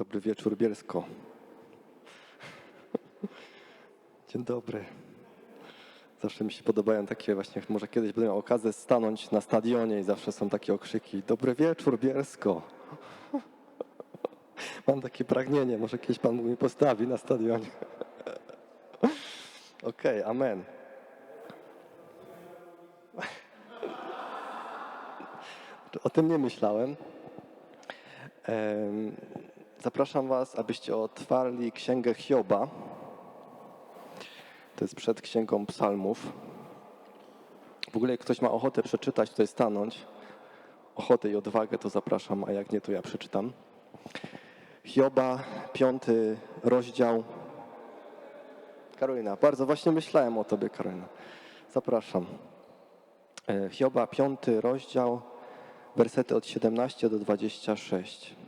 Dobry wieczór, Bielsko. Dzień dobry. Zawsze mi się podobają takie właśnie, może kiedyś będę miał okazję stanąć na stadionie i zawsze są takie okrzyki. Dobry wieczór, Bielsko. Mam takie pragnienie, może kiedyś Pan mi postawi na stadionie. Okej, amen. O tym nie myślałem. Zapraszam Was, abyście otwarli Księgę Hioba. To jest przed Księgą Psalmów. W ogóle jak ktoś ma ochotę przeczytać, tutaj stanąć, ochotę i odwagę, to zapraszam, a jak nie, to ja przeczytam. Hioba, piąty rozdział. Karolina, bardzo właśnie myślałem o Tobie, Karolina. Zapraszam. E, Hioba, piąty rozdział, wersety od 17 do 26.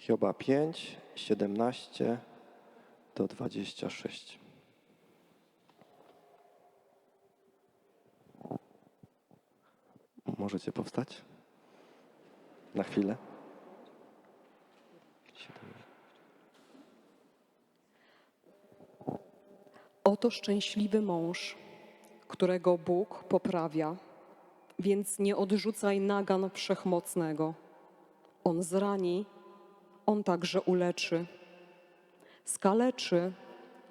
Hioba 5, 17 do 26. Możecie powstać? Na chwilę. Oto szczęśliwy mąż, którego Bóg poprawia, więc nie odrzucaj nagan wszechmocnego. On zrani, on także uleczy, skaleczy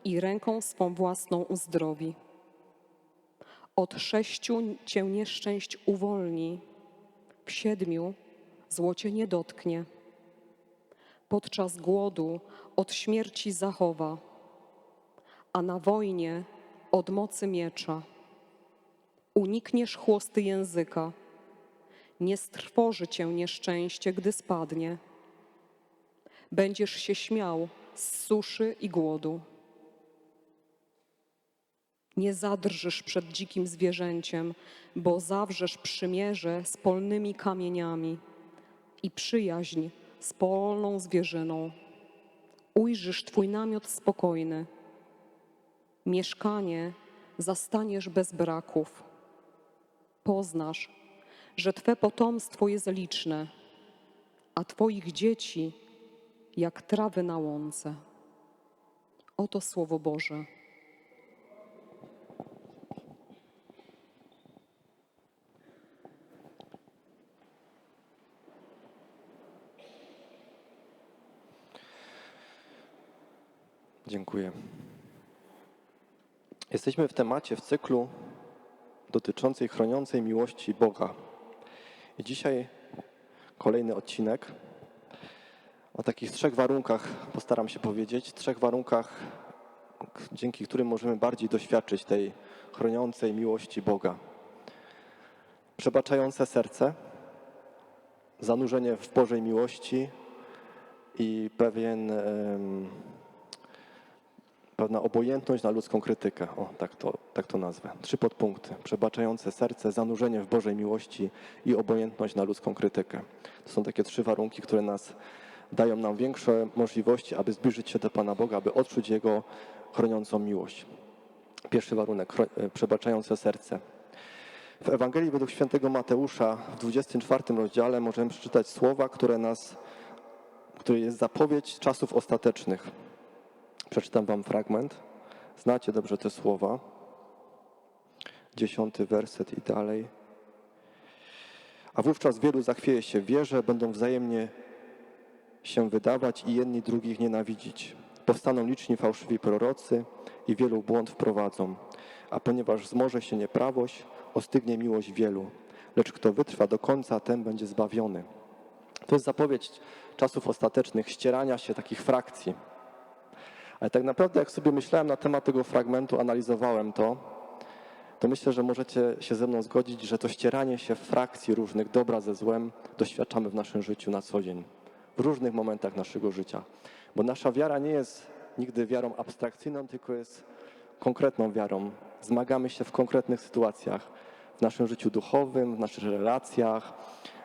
i ręką swą własną uzdrowi. Od sześciu cię nieszczęść uwolni, w siedmiu złocie nie dotknie. Podczas głodu od śmierci zachowa a na wojnie od mocy miecza. Unikniesz chłosty języka, nie strwoży cię nieszczęście, gdy spadnie. Będziesz się śmiał z suszy i głodu. Nie zadrżysz przed dzikim zwierzęciem, bo zawrzesz przymierze z polnymi kamieniami i przyjaźń z polną zwierzyną. Ujrzysz twój namiot spokojny mieszkanie zastaniesz bez braków. Poznasz, że Twe potomstwo jest liczne, a Twoich dzieci jak trawy na łące. Oto Słowo Boże. Dziękuję. Jesteśmy w temacie, w cyklu dotyczącej chroniącej miłości Boga. I dzisiaj kolejny odcinek o takich trzech warunkach, postaram się powiedzieć, trzech warunkach, dzięki którym możemy bardziej doświadczyć tej chroniącej miłości Boga. Przebaczające serce, zanurzenie w Bożej miłości i pewien. pewna obojętność na ludzką krytykę. O, tak to, tak to nazwę. Trzy podpunkty. Przebaczające serce, zanurzenie w Bożej miłości i obojętność na ludzką krytykę. To są takie trzy warunki, które nas dają nam większe możliwości, aby zbliżyć się do Pana Boga, aby odczuć Jego chroniącą miłość. Pierwszy warunek, e, przebaczające serce. W Ewangelii według świętego Mateusza w 24 rozdziale możemy przeczytać słowa, które nas, które jest zapowiedź czasów ostatecznych. Przeczytam wam fragment. Znacie dobrze te słowa. Dziesiąty werset i dalej. A wówczas wielu zachwieje się wierze, będą wzajemnie się wydawać i jedni drugich nienawidzić. Powstaną liczni fałszywi prorocy i wielu błąd wprowadzą. A ponieważ zmoże się nieprawość, ostygnie miłość wielu. Lecz kto wytrwa do końca, ten będzie zbawiony. To jest zapowiedź czasów ostatecznych, ścierania się takich frakcji. Ale tak naprawdę, jak sobie myślałem na temat tego fragmentu, analizowałem to, to myślę, że możecie się ze mną zgodzić, że to ścieranie się frakcji różnych, dobra ze złem, doświadczamy w naszym życiu na co dzień, różnych momentach naszego życia. Bo nasza wiara nie jest nigdy wiarą abstrakcyjną, tylko jest konkretną wiarą. Zmagamy się w konkretnych sytuacjach, w naszym życiu duchowym, w naszych relacjach,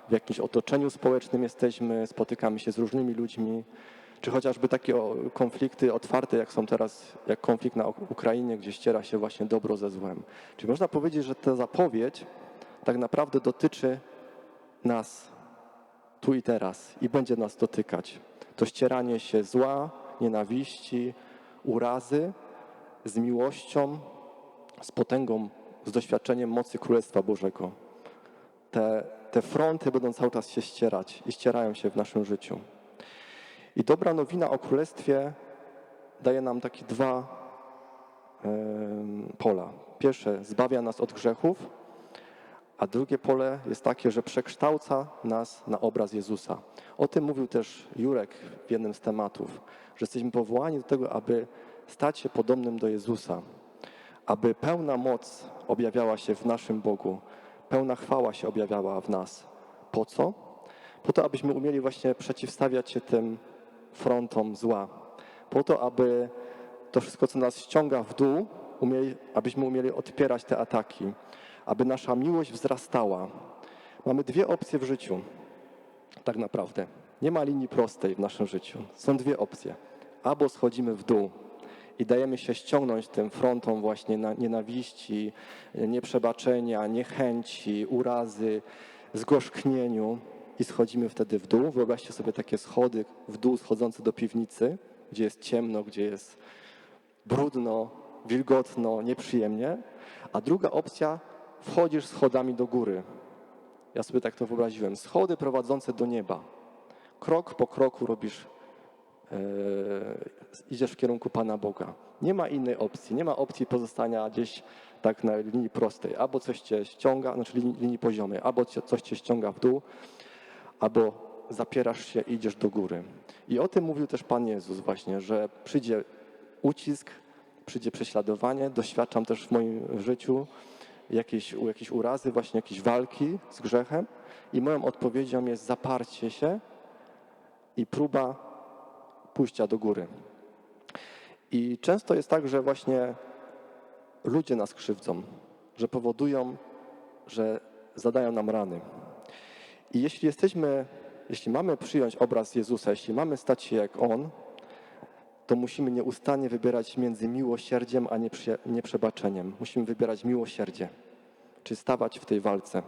w jakimś otoczeniu społecznym jesteśmy, spotykamy się z różnymi ludźmi, czy chociażby takie konflikty otwarte, jak są teraz, jak konflikt na Uk- Ukrainie, gdzie ściera się właśnie dobro ze złem. Czyli można powiedzieć, że ta zapowiedź tak naprawdę dotyczy nas, tu i teraz i będzie nas dotykać. To ścieranie się zła, nienawiści, urazy z miłością, z potęgą, z doświadczeniem mocy Królestwa Bożego. Te, te fronty będą cały czas się ścierać i ścierają się w naszym życiu. I dobra nowina o Królestwie daje nam takie dwa em, pola. Pierwsze, zbawia nas od grzechów, a drugie pole jest takie, że przekształca nas na obraz Jezusa. O tym mówił też Jurek w jednym z tematów, że jesteśmy powołani do tego, aby stać się podobnym do Jezusa, aby pełna moc objawiała się w naszym Bogu, pełna chwała się objawiała w nas. Po co? Po to, abyśmy umieli właśnie przeciwstawiać się tym frontom zła. Po to, aby to wszystko, co nas ściąga w dół, umieli, abyśmy umieli odpierać te ataki, aby nasza miłość wzrastała. Mamy dwie opcje w życiu, tak naprawdę. Nie ma linii prostej w naszym życiu. Są dwie opcje. Albo schodzimy w dół i dajemy się ściągnąć tym frontom właśnie na nienawiści, nieprzebaczenia, niechęci, urazy, zgorzknieniu i schodzimy wtedy w dół. Wyobraźcie sobie takie schody w dół schodzące do piwnicy, gdzie jest ciemno, gdzie jest brudno, wilgotno, nieprzyjemnie. A druga opcja, wchodzisz schodami do góry. Ja sobie tak to wyobraziłem. Schody prowadzące do nieba. Krok po kroku robisz, e, idziesz w kierunku Pana Boga. Nie ma innej opcji. Nie ma opcji pozostania gdzieś tak na linii prostej. Albo coś cię ściąga, znaczy linii, linii poziomej, albo coś cię ściąga w dół, albo zapierasz się i idziesz do góry. I o tym mówił też Pan Jezus właśnie, że przyjdzie ucisk, przyjdzie prześladowanie. Doświadczam też w moim życiu jakieś, jakieś urazy, właśnie jakieś walki z grzechem. I moją odpowiedzią jest zaparcie się i próba pójścia do góry. I często jest tak, że właśnie ludzie nas krzywdzą, że powodują, że zadają nam rany. I jeśli jesteśmy, jeśli mamy przyjąć obraz Jezusa, jeśli mamy stać się jak On, to musimy nieustannie wybierać między miłosierdziem a nieprzebaczeniem. Musimy wybierać miłosierdzie, czy stawać w tej walce.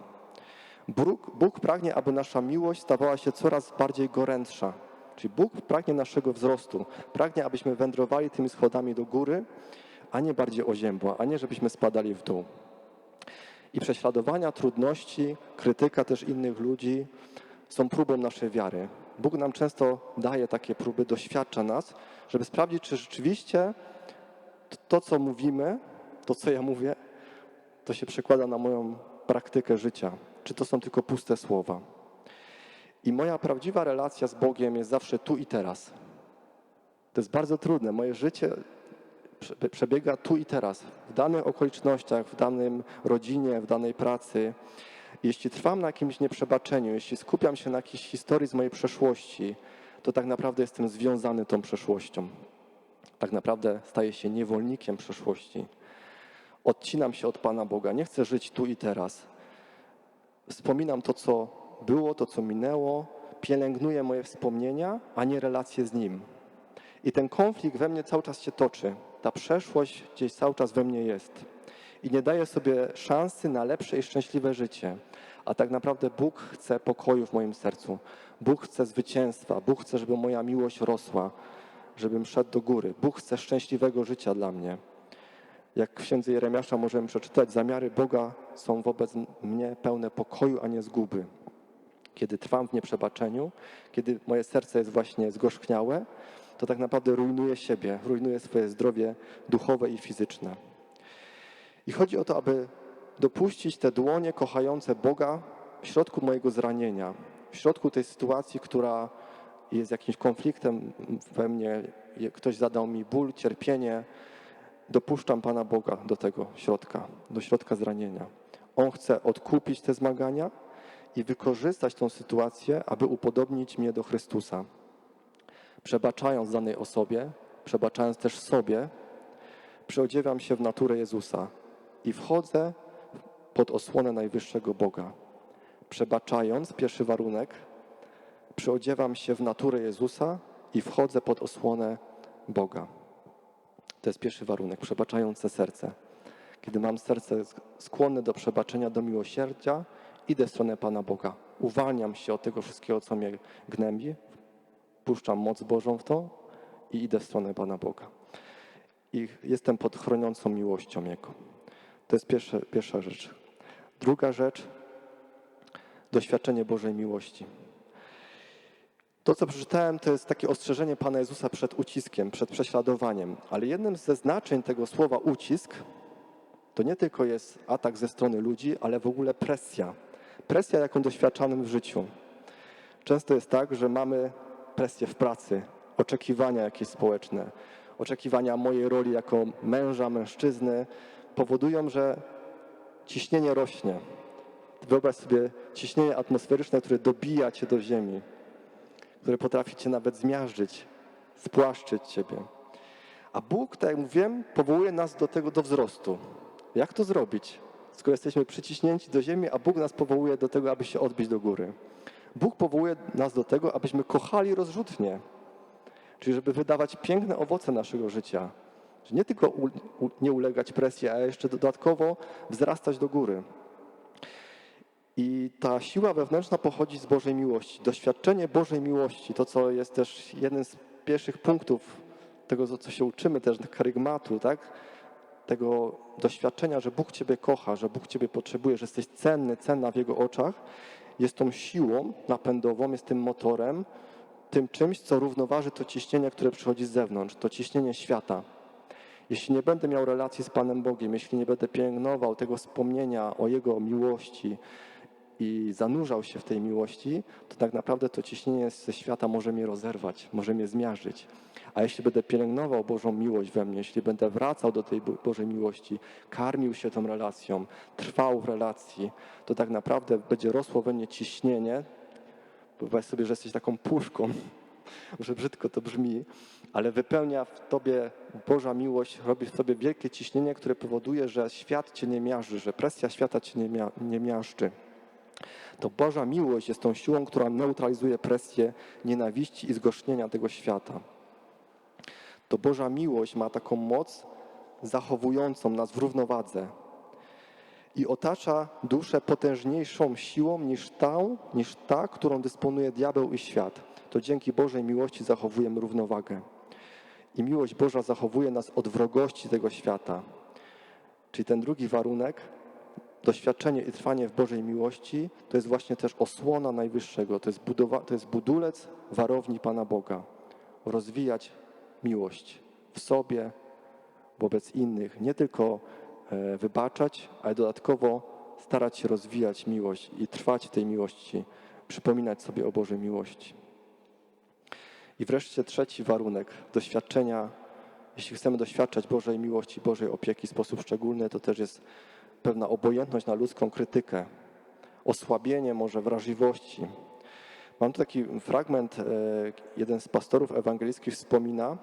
Bóg, Bóg pragnie, aby nasza miłość stawała się coraz bardziej gorętsza. Czyli Bóg pragnie naszego wzrostu. Pragnie, abyśmy wędrowali tymi schodami do góry, a nie bardziej oziębła, a nie żebyśmy spadali w dół. I prześladowania, trudności, krytyka też innych ludzi są próbą naszej wiary. Bóg nam często daje takie próby, doświadcza nas, żeby sprawdzić, czy rzeczywiście to, co mówimy, to, co ja mówię, to się przekłada na moją praktykę życia. Czy to są tylko puste słowa. I moja prawdziwa relacja z Bogiem jest zawsze tu i teraz. To jest bardzo trudne. Moje życie prze- przebiega tu i teraz, w danych okolicznościach, w danym rodzinie, w danej pracy. Jeśli trwam na jakimś nieprzebaczeniu, jeśli skupiam się na jakiejś historii z mojej przeszłości, to tak naprawdę jestem związany tą przeszłością. Tak naprawdę staję się niewolnikiem przeszłości. Odcinam się od Pana Boga. Nie chcę żyć tu i teraz. Wspominam to, co było, to, co minęło, pielęgnuję moje wspomnienia, a nie relacje z Nim. I ten konflikt we mnie cały czas się toczy. Ta przeszłość gdzieś cały czas we mnie jest. I nie daję sobie szansy na lepsze i szczęśliwe życie. A tak naprawdę Bóg chce pokoju w moim sercu. Bóg chce zwycięstwa. Bóg chce, żeby moja miłość rosła, żebym szedł do góry. Bóg chce szczęśliwego życia dla mnie. Jak w księdze Jeremiasza możemy przeczytać, zamiary Boga są wobec mnie pełne pokoju, a nie zguby. Kiedy trwam w nieprzebaczeniu, kiedy moje serce jest właśnie zgorzkniałe, to tak naprawdę rujnuję siebie, rujnuję swoje zdrowie duchowe i fizyczne. I chodzi o to, aby dopuścić te dłonie kochające Boga w środku mojego zranienia, w środku tej sytuacji, która jest jakimś konfliktem we mnie, ktoś zadał mi ból, cierpienie, dopuszczam Pana Boga do tego środka, do środka zranienia. On chce odkupić te zmagania i wykorzystać tą sytuację, aby upodobnić mnie do Chrystusa. Przebaczając danej osobie, przebaczając też sobie, przeodziewiam się w naturę Jezusa i wchodzę pod osłonę najwyższego Boga. Przebaczając, pierwszy warunek, przeodziewam się w naturę Jezusa i wchodzę pod osłonę Boga. To jest pierwszy warunek, przebaczające serce. Kiedy mam serce sk- skłonne do przebaczenia, do miłosierdzia idę w stronę Pana Boga. Uwalniam się od tego wszystkiego, co mnie gnębi, puszczam moc Bożą w to i idę w stronę Pana Boga. I jestem pod chroniącą miłością Jego. To jest pierwsza, pierwsza rzecz. Druga rzecz, doświadczenie Bożej miłości. To, co przeczytałem, to jest takie ostrzeżenie Pana Jezusa przed uciskiem, przed prześladowaniem. Ale jednym ze znaczeń tego słowa ucisk to nie tylko jest atak ze strony ludzi, ale w ogóle presja. Presja, jaką doświadczamy w życiu. Często jest tak, że mamy presję w pracy, oczekiwania jakieś społeczne, oczekiwania mojej roli jako męża, mężczyzny powodują, że ciśnienie rośnie. Wyobraź sobie ciśnienie atmosferyczne, które dobija cię do ziemi, które potrafi cię nawet zmiażdżyć, spłaszczyć ciebie. A Bóg, tak jak mówiłem, powołuje nas do tego, do wzrostu. Jak to zrobić? Skoro jesteśmy przyciśnięci do ziemi, a Bóg nas powołuje do tego, aby się odbić do góry. Bóg powołuje nas do tego, abyśmy kochali rozrzutnie, czyli żeby wydawać piękne owoce naszego życia. Że nie tylko u, u, nie ulegać presji, a jeszcze dodatkowo wzrastać do góry. I ta siła wewnętrzna pochodzi z Bożej miłości. Doświadczenie Bożej miłości, to co jest też jeden z pierwszych punktów tego, co się uczymy też karygmatu, tak? tego doświadczenia, że Bóg Ciebie kocha, że Bóg Ciebie potrzebuje, że jesteś cenny, cenna w Jego oczach, jest tą siłą napędową, jest tym motorem, tym czymś, co równoważy to ciśnienie, które przychodzi z zewnątrz, to ciśnienie świata. Jeśli nie będę miał relacji z Panem Bogiem, jeśli nie będę pielęgnował tego wspomnienia o Jego miłości i zanurzał się w tej miłości, to tak naprawdę to ciśnienie ze świata może mnie rozerwać, może mnie zmiażdżyć. A jeśli będę pielęgnował Bożą miłość we mnie, jeśli będę wracał do tej Bo- Bożej miłości, karmił się tą relacją, trwał w relacji, to tak naprawdę będzie rosło we mnie ciśnienie. Wyobraź sobie, że jesteś taką puszką, że brzydko to brzmi, ale wypełnia w tobie Boża miłość, robi w tobie wielkie ciśnienie, które powoduje, że świat cię nie miażdży, że presja świata cię nie, mia- nie miażdży. To Boża miłość jest tą siłą, która neutralizuje presję nienawiści i zgorzknienia tego świata. To Boża miłość ma taką moc zachowującą nas w równowadze i otacza duszę potężniejszą siłą niż ta, niż ta, którą dysponuje diabeł i świat. To dzięki Bożej miłości zachowujemy równowagę. I miłość Boża zachowuje nas od wrogości tego świata. Czyli ten drugi warunek, doświadczenie i trwanie w Bożej miłości, to jest właśnie też osłona Najwyższego, to jest, budowa, to jest budulec warowni Pana Boga. Rozwijać miłość w sobie, wobec innych, nie tylko e, wybaczać, ale dodatkowo starać się rozwijać miłość i trwać w tej miłości, przypominać sobie o Bożej miłości. I wreszcie trzeci warunek doświadczenia. Jeśli chcemy doświadczać Bożej miłości, Bożej opieki w sposób szczególny, to też jest pewna obojętność na ludzką krytykę, osłabienie może wrażliwości. Mam tu taki fragment, e, jeden z pastorów ewangelickich wspomina,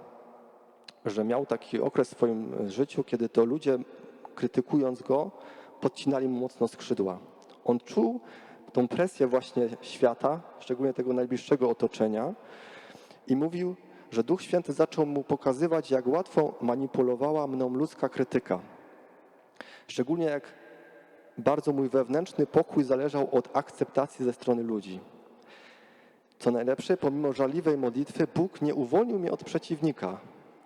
że miał taki okres w swoim życiu, kiedy to ludzie, krytykując go, podcinali mu mocno skrzydła. On czuł tą presję właśnie świata, szczególnie tego najbliższego otoczenia i mówił, że Duch Święty zaczął mu pokazywać, jak łatwo manipulowała mną ludzka krytyka. Szczególnie jak bardzo mój wewnętrzny pokój zależał od akceptacji ze strony ludzi. Co najlepsze, pomimo żarliwej modlitwy, Bóg nie uwolnił mnie od przeciwnika.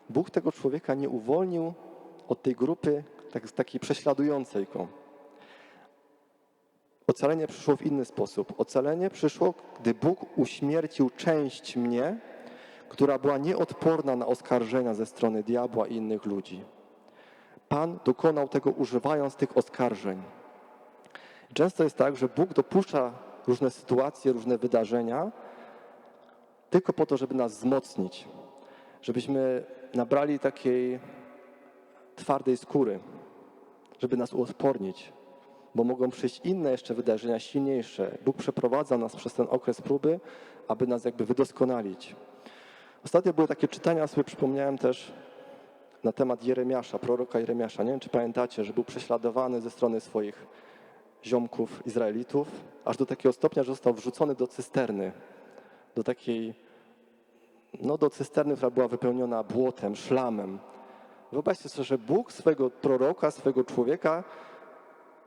Bóg tego człowieka nie uwolnił od tej grupy tak, takiej prześladującej go. Ocalenie przyszło w inny sposób. Ocalenie przyszło, gdy Bóg uśmiercił część mnie, która była nieodporna na oskarżenia ze strony diabła i innych ludzi. Pan dokonał tego używając tych oskarżeń. Często jest tak, że Bóg dopuszcza różne sytuacje, różne wydarzenia tylko po to, żeby nas wzmocnić, żebyśmy nabrali takiej twardej skóry, żeby nas uodpornić, bo mogą przyjść inne jeszcze wydarzenia silniejsze. Bóg przeprowadza nas przez ten okres próby, aby nas jakby wydoskonalić. Ostatnio były takie czytania, sobie przypomniałem też na temat Jeremiasza, proroka Jeremiasza. Nie wiem, czy pamiętacie, że był prześladowany ze strony swoich ziomków Izraelitów, aż do takiego stopnia, że został wrzucony do cysterny, do takiej, no do cysterny, która była wypełniona błotem, szlamem. Wyobraźcie sobie, że Bóg swego proroka, swego człowieka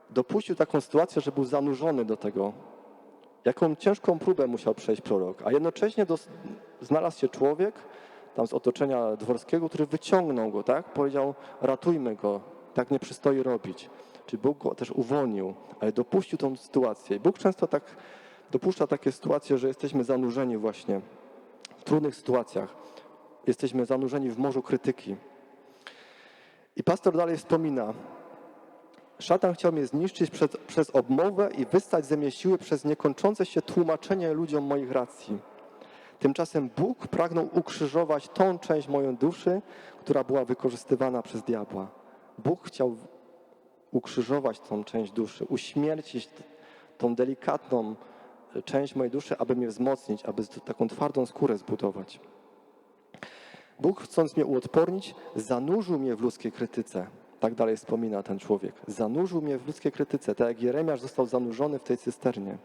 dopuścił taką sytuację, że był zanurzony do tego, jaką ciężką próbę musiał przejść prorok, a jednocześnie dos- znalazł się człowiek tam z otoczenia dworskiego, który wyciągnął go, tak? Powiedział, ratujmy go, tak nie przystoi robić. Czy Bóg go też uwolnił, ale dopuścił tą sytuację. I Bóg często tak dopuszcza takie sytuacje, że jesteśmy zanurzeni właśnie w trudnych sytuacjach. Jesteśmy zanurzeni w morzu krytyki. I pastor dalej wspomina, Szatan chciał mnie zniszczyć przez, przez obmowę i wystać ze mnie siły przez niekończące się tłumaczenie ludziom moich racji. Tymczasem Bóg pragnął ukrzyżować tą część mojej duszy, która była wykorzystywana przez diabła. Bóg chciał ukrzyżować tą część duszy, uśmiercić tą delikatną e, część mojej duszy, aby mnie wzmocnić, aby taką twardą skórę zbudować. Bóg, chcąc mnie uodpornić, zanurzył mnie w ludzkiej krytyce. Tak dalej wspomina ten człowiek. Zanurzył mnie w ludzkiej krytyce, tak jak Jeremiasz został zanurzony w tej cysternie.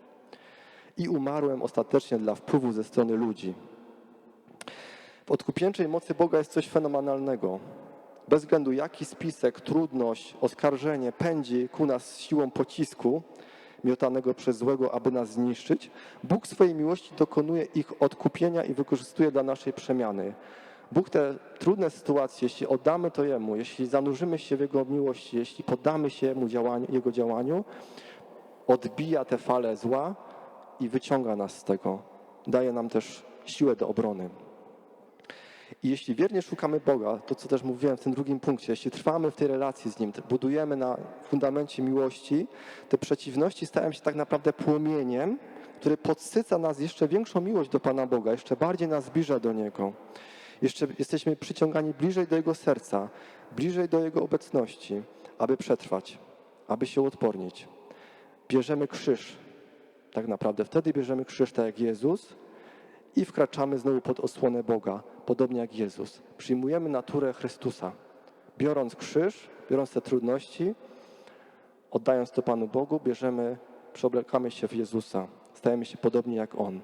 I umarłem ostatecznie dla wpływu ze strony ludzi. W odkupieńczej mocy Boga jest coś fenomenalnego. Bez względu jaki spisek, trudność, oskarżenie pędzi ku nas siłą pocisku, miotanego przez złego, aby nas zniszczyć, Bóg swojej miłości dokonuje ich odkupienia i wykorzystuje dla naszej przemiany. Bóg te trudne sytuacje, jeśli oddamy to Jemu, jeśli zanurzymy się w Jego miłości, jeśli poddamy się Jemu działaniu, Jego działaniu, odbija te fale zła i wyciąga nas z tego. Daje nam też siłę do obrony. I jeśli wiernie szukamy Boga, to co też mówiłem w tym drugim punkcie, jeśli trwamy w tej relacji z Nim, budujemy na fundamencie miłości, te przeciwności stają się tak naprawdę płomieniem, który podsyca nas jeszcze większą miłość do Pana Boga, jeszcze bardziej nas zbliża do Niego. Jeszcze jesteśmy przyciągani bliżej do Jego serca, bliżej do Jego obecności, aby przetrwać, aby się uodpornić. Bierzemy krzyż. Tak naprawdę wtedy bierzemy krzyż tak jak Jezus i wkraczamy znowu pod osłonę Boga, podobnie jak Jezus. Przyjmujemy naturę Chrystusa. Biorąc krzyż, biorąc te trudności, oddając to Panu Bogu, bierzemy, przeoblekamy się w Jezusa. Stajemy się podobni jak On.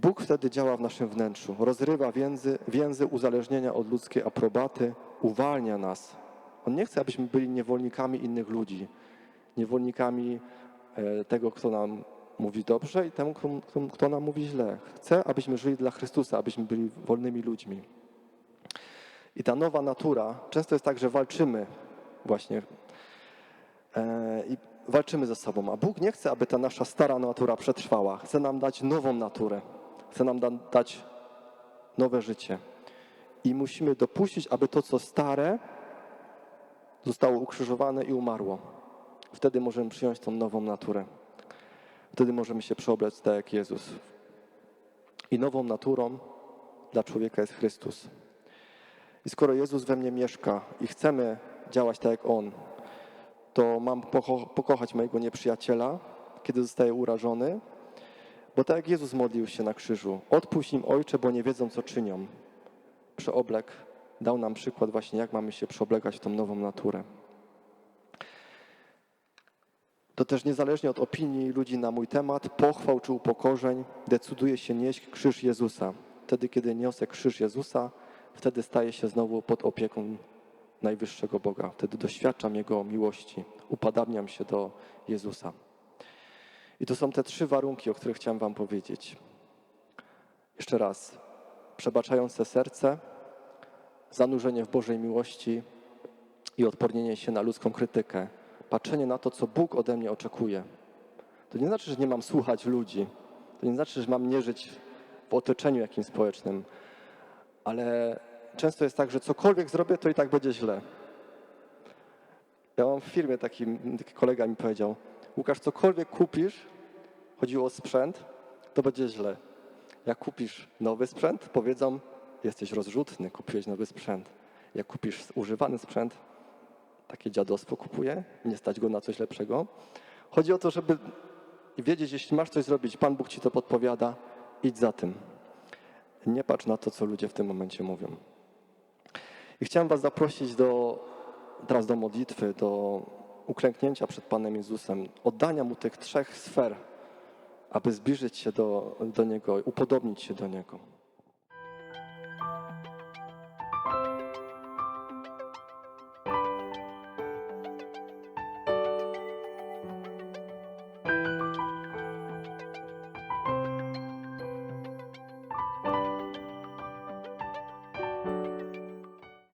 Bóg wtedy działa w naszym wnętrzu, rozrywa więzy, więzy uzależnienia od ludzkiej aprobaty, uwalnia nas. On nie chce, abyśmy byli niewolnikami innych ludzi, niewolnikami e, tego, kto nam mówi dobrze i temu, kto, kto, kto nam mówi źle. Chce, abyśmy żyli dla Chrystusa, abyśmy byli wolnymi ludźmi. I ta nowa natura, często jest tak, że walczymy właśnie e, i walczymy ze sobą, a Bóg nie chce, aby ta nasza stara natura przetrwała. Chce nam dać nową naturę, chce nam da, dać nowe życie. I musimy dopuścić, aby to, co stare, zostało ukrzyżowane i umarło. Wtedy możemy przyjąć tą nową naturę. Wtedy możemy się przeobrać tak jak Jezus. I nową naturą dla człowieka jest Chrystus. I skoro Jezus we mnie mieszka i chcemy działać tak jak On, to mam pokochać mojego nieprzyjaciela, kiedy zostaje urażony, bo tak jak Jezus modlił się na krzyżu, odpuść im Ojcze, bo nie wiedzą, co czynią. Przeoblek dał nam przykład właśnie, jak mamy się przeoblegać w tą nową naturę. To też niezależnie od opinii ludzi na mój temat, pochwał czy upokorzeń, decyduję się nieść krzyż Jezusa. Wtedy, kiedy niosę krzyż Jezusa, wtedy staję się znowu pod opieką najwyższego Boga. Wtedy doświadczam Jego miłości, upadabniam się do Jezusa. I to są te trzy warunki, o których chciałem Wam powiedzieć. Jeszcze raz. Przebaczające serce, zanurzenie w Bożej miłości i odpornienie się na ludzką krytykę. Patrzenie na to, co Bóg ode mnie oczekuje. To nie znaczy, że nie mam słuchać ludzi. To nie znaczy, że mam nie żyć w otoczeniu jakimś społecznym. Ale często jest tak, że cokolwiek zrobię, to i tak będzie źle. Ja mam w firmie taki, taki kolega mi powiedział, Łukasz, cokolwiek kupisz, chodziło o sprzęt, to będzie źle. Jak kupisz nowy sprzęt, powiedzą, jesteś rozrzutny, kupiłeś nowy sprzęt. Jak kupisz używany sprzęt, takie dziadostwo kupuje, nie stać go na coś lepszego. Chodzi o to, żeby wiedzieć, jeśli masz coś zrobić, Pan Bóg ci to podpowiada, idź za tym. Nie patrz na to, co ludzie w tym momencie mówią. I chciałem Was zaprosić do, teraz do modlitwy, do uklęknięcia przed Panem Jezusem, oddania Mu tych trzech sfer, aby zbliżyć się do, do Niego, upodobnić się do Niego.